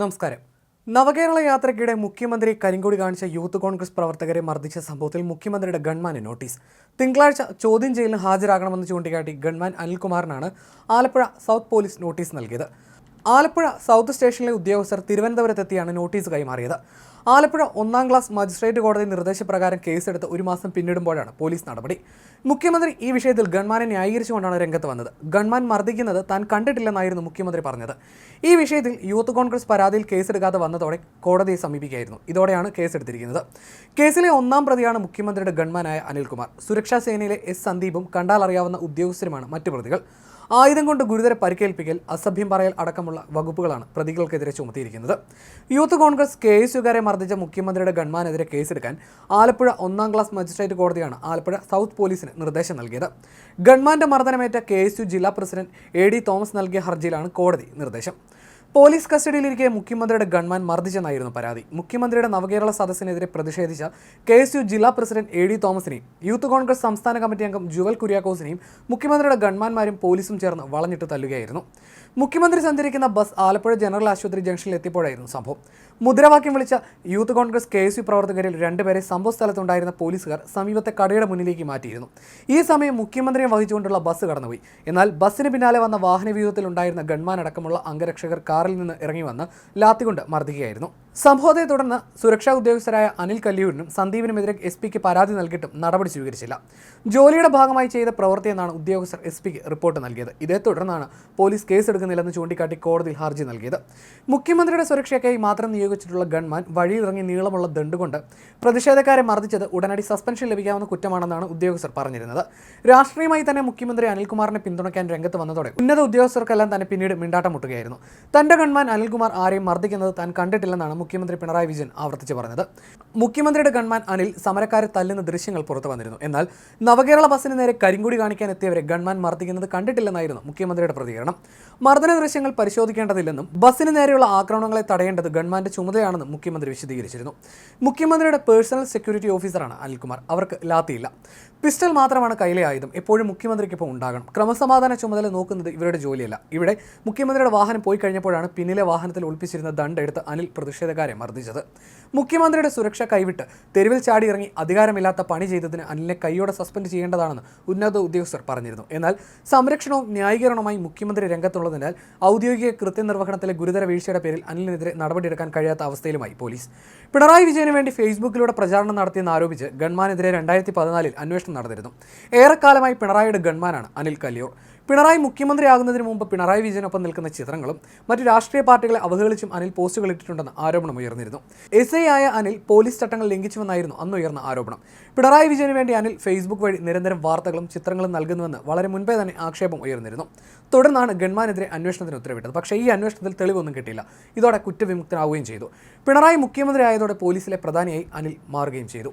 നമസ്കാരം. നവകേരള യാത്രയ്ക്കിടെ മുഖ്യമന്ത്രി കരിങ്കൊടി കാണിച്ച യൂത്ത് കോൺഗ്രസ് പ്രവർത്തകരെ മർദ്ദിച്ച സംഭവത്തിൽ മുഖ്യമന്ത്രിയുടെ ഗൺമാന് നോട്ടീസ്. തിങ്കളാഴ്ച ചോദ്യം ചെയ്യലിന് ഹാജരാകണമെന്ന് ചൂണ്ടിക്കാട്ടി ഗൺമാൻ അനിൽകുമാറിനാണ് ആലപ്പുഴ സൗത്ത് പോലീസ് നോട്ടീസ് നൽകിയത്. ആലപ്പുഴ സൗത്ത് സ്റ്റേഷനിലെ ഉദ്യോഗസ്ഥർ തിരുവനന്തപുരത്തെത്തിയാണ് നോട്ടീസ് കൈമാറിയത്. ആലപ്പുഴ ഒന്നാം ക്ലാസ് മജിസ്ട്രേറ്റ് കോടതി നിർദ്ദേശപ്രകാരം കേസെടുത്ത് ഒരു മാസം പിന്നിടുമ്പോഴാണ് പോലീസ് നടപടി. മുഖ്യമന്ത്രി ഈ വിഷയത്തിൽ ഗൺമാനെ ന്യായീകരിച്ചുകൊണ്ടാണ് രംഗത്ത് വന്നത്. ഗൺമാൻ മർദ്ദിക്കുന്നത് താൻ കണ്ടിട്ടില്ലെന്നായിരുന്നു മുഖ്യമന്ത്രി പറഞ്ഞത്. ഈ വിഷയത്തിൽ യൂത്ത് കോൺഗ്രസ് പരാതിയിൽ കേസെടുക്കാതെ വന്നതോടെ കോടതിയെ സമീപിക്കുകയായിരുന്നു. ഇതോടെയാണ് കേസെടുത്തിരിക്കുന്നത്. കേസിലെ ഒന്നാം പ്രതിയാണ് മുഖ്യമന്ത്രിയുടെ ഗൺമാനായ അനിൽകുമാർ. സുരക്ഷാ സേനയിലെ എസ് സന്ദീപും കണ്ടാലറിയാവുന്ന ഉദ്യോഗസ്ഥരുമാണ് മറ്റു പ്രതികൾ. ആയുധം കൊണ്ട് ഗുരുതര പരിക്കേൽപ്പിക്കൽ അസഭ്യം പറയൽ അടക്കമുള്ള വകുപ്പുകളാണ് പ്രതികൾക്കെതിരെ ചുമത്തിയിരിക്കുന്നത്. യൂത്ത് കോൺഗ്രസ് കെ എസ് യുകാരെ മർദ്ദിച്ച മുഖ്യമന്ത്രിയുടെ ഗൺമാനെതിരെ കേസെടുക്കാൻ ആലപ്പുഴ ഒന്നാം ക്ലാസ് മജിസ്ട്രേറ്റ് കോടതിയാണ് ആലപ്പുഴ സൗത്ത് പോലീസിന് നിർദ്ദേശം നൽകിയത്. ഗൺമാന്റെ മർദ്ദനമേറ്റ കെ ജില്ലാ പ്രസിഡന്റ് എ ഡി തോമസ് നൽകിയ ഹർജിയിലാണ് കോടതി നിർദ്ദേശം. പോലീസ് കസ്റ്റഡിയിലിരിക്കെ മുഖ്യമന്ത്രിയുടെ ഗൺമാൻ മർദ്ദിച്ചെന്നായിരുന്നു പരാതി. മുഖ്യമന്ത്രിയുടെ നവകേരള സദസ്സിനെതിരെ പ്രതിഷേധിച്ച കെ എസ് യു ജില്ലാ പ്രസിഡന്റ് എ ഡി തോമസിനെയും യൂത്ത് കോൺഗ്രസ് സംസ്ഥാന കമ്മിറ്റി അംഗം ജുവൽ കുര്യാക്കോസിനെയും മുഖ്യമന്ത്രിയുടെ ഗൺമാന്മാരും പോലീസും ചേർന്ന് വളഞ്ഞിട്ട് തല്ലുകയായിരുന്നു. മുഖ്യമന്ത്രി സഞ്ചരിക്കുന്ന ബസ് ആലപ്പുഴ ജനറൽ ആശുപത്രി ജംഗ്ഷനിൽ എത്തിയപ്പോഴായിരുന്നു സംഭവം. മുദ്രാവാക്യം വിളിച്ച youth Congress K S U പ്രവർത്തകരിൽ രണ്ടുപേരെ സംഭവ സ്ഥലത്തുണ്ടായിരുന്ന പോലീസുകാർ സമീപത്തെ കടയുടെ മുന്നിലേക്ക് മാറ്റിയിരുന്നു. ഈ സമയം മുഖ്യമന്ത്രിയെ വഹിച്ചുകൊണ്ടുള്ള ബസ് കടന്നുപോയി. എന്നാൽ ബസ്സിന് പിന്നാലെ വന്ന വാഹന വ്യൂഹത്തിലുണ്ടായിരുന്ന ഗൺമാൻ അടക്കമുള്ള അംഗരക്ഷകർ കാറിൽ നിന്ന് ഇറങ്ങി വന്ന് ലാത്തികൊണ്ട് മർദ്ദിക്കുകയായിരുന്നു. സംഭവത്തെ തുടർന്ന് സുരക്ഷാ ഉദ്യോഗസ്ഥരായ അനിൽ കല്ലിയൂരിനും സന്ദീപിനുമെതിരെ എസ് പിക്ക് പരാതി നൽകിയിട്ടും നടപടി സ്വീകരിച്ചില്ല. ജോലിയുടെ ഭാഗമായി ചെയ്ത പ്രവൃത്തിയെന്നാണ് ഉദ്യോഗസ്ഥർ എസ് പിക്ക് റിപ്പോർട്ട് നൽകിയത്. ഇതേ തുടർന്നാണ് പോലീസ് കേസെടുക്കുന്നില്ലെന്ന് ചൂണ്ടിക്കാട്ടി കോടതിയിൽ ഹർജി നൽകിയത്. മുഖ്യമന്ത്രിയുടെ സുരക്ഷയ്ക്കായി മാത്രം നിയോഗിച്ചിട്ടുള്ള ഗൺമാൻ വഴിയിറങ്ങി നീളമുള്ള ദണ്ടുകൊണ്ട് പ്രതിഷേധക്കാരെ മർദ്ദിച്ചത് ഉടനടി സസ്പെൻഷൻ ലഭിക്കാവുന്ന കുറ്റമാണെന്നാണ് ഉദ്യോഗസ്ഥർ പറഞ്ഞിരുന്നത്. രാഷ്ട്രീയമായി തന്നെ മുഖ്യമന്ത്രി അനിൽകുമാറിനെ പിന്തുണയ്ക്കാൻ രംഗത്ത് വന്നതോടെ ഉന്നത ഉദ്യോഗസ്ഥർക്കെല്ലാം തന്നെ പിന്നീട് മിണ്ടാട്ടം മുട്ടുകയായിരുന്നു. തന്റെ ഗൺമാൻ അനിൽകുമാർ ആരെയും മർദ്ദിക്കുന്നത് താൻ കണ്ടിട്ടില്ലെന്നാണ് മുഖ്യമന്ത്രി പിണറായി വിജയൻ ആവർത്തിച്ച് പറഞ്ഞത്. മുഖ്യമന്ത്രിയുടെ ഗൺമാൻ അനിൽ സമരക്കാരെ തല്ലുന്ന ദൃശ്യങ്ങൾ പുറത്തു വന്നിരുന്നു. എന്നാൽ നവകേരള ബസ്സിന് നേരെ കരിങ്കുടി കാണിക്കാൻ എത്തിയവരെ ഗൺമാൻ മർദ്ദിക്കുന്നത് കണ്ടിട്ടില്ലെന്നായിരുന്നു മുഖ്യമന്ത്രിയുടെ പ്രതികരണം. മർദ്ദന ദൃശ്യങ്ങൾ പരിശോധിക്കേണ്ടതില്ലെന്നും ബസ്സിന് നേരെയുള്ള ആക്രമണങ്ങളെ തടയേണ്ടത് ഗൺമാന്റെ ചുമതലയാണെന്നും മുഖ്യമന്ത്രി വിശദീകരിച്ചിരുന്നു. മുഖ്യമന്ത്രിയുടെ പേഴ്സണൽ സെക്യൂരിറ്റി ഓഫീസറാണ് അനിൽകുമാർ. അവർക്ക് ലാത്തിയില്ല. പിസ്റ്റൾ മാത്രമാണ് കയ്യിലെ ആയുധം. എപ്പോഴും മുഖ്യമന്ത്രിക്ക് മുഖ്യമന്ത്രിക്കൊപ്പം ഉണ്ടാകണം. ക്രമസമാധാന ചുമതല നോക്കുന്നത് ഇവരുടെ ജോലിയല്ല. ഇവിടെ മുഖ്യമന്ത്രിയുടെ വാഹനം പോയി കഴിഞ്ഞപ്പോഴാണ് പിന്നിലെ വാഹനത്തിൽ ഒളിപ്പിച്ചിരുന്ന ദണ്ട് എടുത്ത് അനിൽ പ്രതിഷേധക്കാരെ മർദ്ദിച്ചത്. മുഖ്യമന്ത്രിയുടെ സുരക്ഷ കൈവിട്ട് തെരുവിൽ ചാടി ഇറങ്ങി അധികാരമില്ലാത്ത പണി ചെയ്തതിന് അനിലിനെ കൈയോടെ സസ്പെൻഡ് ചെയ്യേണ്ടതാണെന്ന് ഉന്നത ഉദ്യോഗസ്ഥർ പറഞ്ഞിരുന്നു. എന്നാൽ സംരക്ഷണവും ന്യായീകരണവുമായി മുഖ്യമന്ത്രി രംഗത്തുള്ളതിനാൽ ഔദ്യോഗിക കൃത്യനിർവഹണത്തിലെ ഗുരുതര വീഴ്ചയുടെ പേരിൽ അനിലിനെതിരെ നടപടിയെടുക്കാൻ കഴിയാത്ത അവസ്ഥയിലുമായി പോലീസ്. പിണറായി വിജയന് വേണ്ടി ഫേസ്ബുക്കിലൂടെ പ്രചാരണം നടത്തിയെന്ന് ആരോപിച്ച് ഗൺമാനെതിരെ രണ്ടായിരത്തി പതിനാലിൽ അന്വേഷണം നടന്നിരുന്നു. ഏറെക്കാലമായി പിണറായിയുടെ ഗൺമാനാണ് അനിൽ കല്ലിയൂർ. പിണറായി മുഖ്യമന്ത്രിയാകുന്നതിന് മുമ്പ് പിണറായി വിജയനൊപ്പം നിൽക്കുന്ന ചിത്രങ്ങളും മറ്റു രാഷ്ട്രീയ പാർട്ടികളെ അവഹേളിച്ചും അനിൽ പോസ്റ്റുകൾ ഇട്ടിട്ടുണ്ടെന്ന് ആരോപണം ഉയർന്നിരുന്നു. എസ് ഐ ആയ അനിൽ പോലീസ് ചട്ടങ്ങൾ ലംഘിച്ചുവെന്നായിരുന്നു അന്ന് ഉയർന്ന ആരോപണം. പിണറായി വിജയന് വേണ്ടി അനിൽ ഫേസ്ബുക്ക് വഴി നിരന്തരം വാർത്തകളും ചിത്രങ്ങളും നൽകുന്നുവെന്ന് വളരെ മുൻപേ തന്നെ ആക്ഷേപം ഉയർന്നിരുന്നു. തുടർന്നാണ് ഗൺമാനെതിരെ അന്വേഷണത്തിന് ഉത്തരവിട്ടത്. പക്ഷേ ഈ അന്വേഷണത്തിൽ തെളിവൊന്നും കിട്ടിയില്ല. ഇതോടെ കുറ്റവിമുക്തനാവുകയും ചെയ്തു. പിണറായി മുഖ്യമന്ത്രിയായതോടെ പോലീസിലെ പ്രധാനിയായി അനിൽ മാറുകയും ചെയ്തു.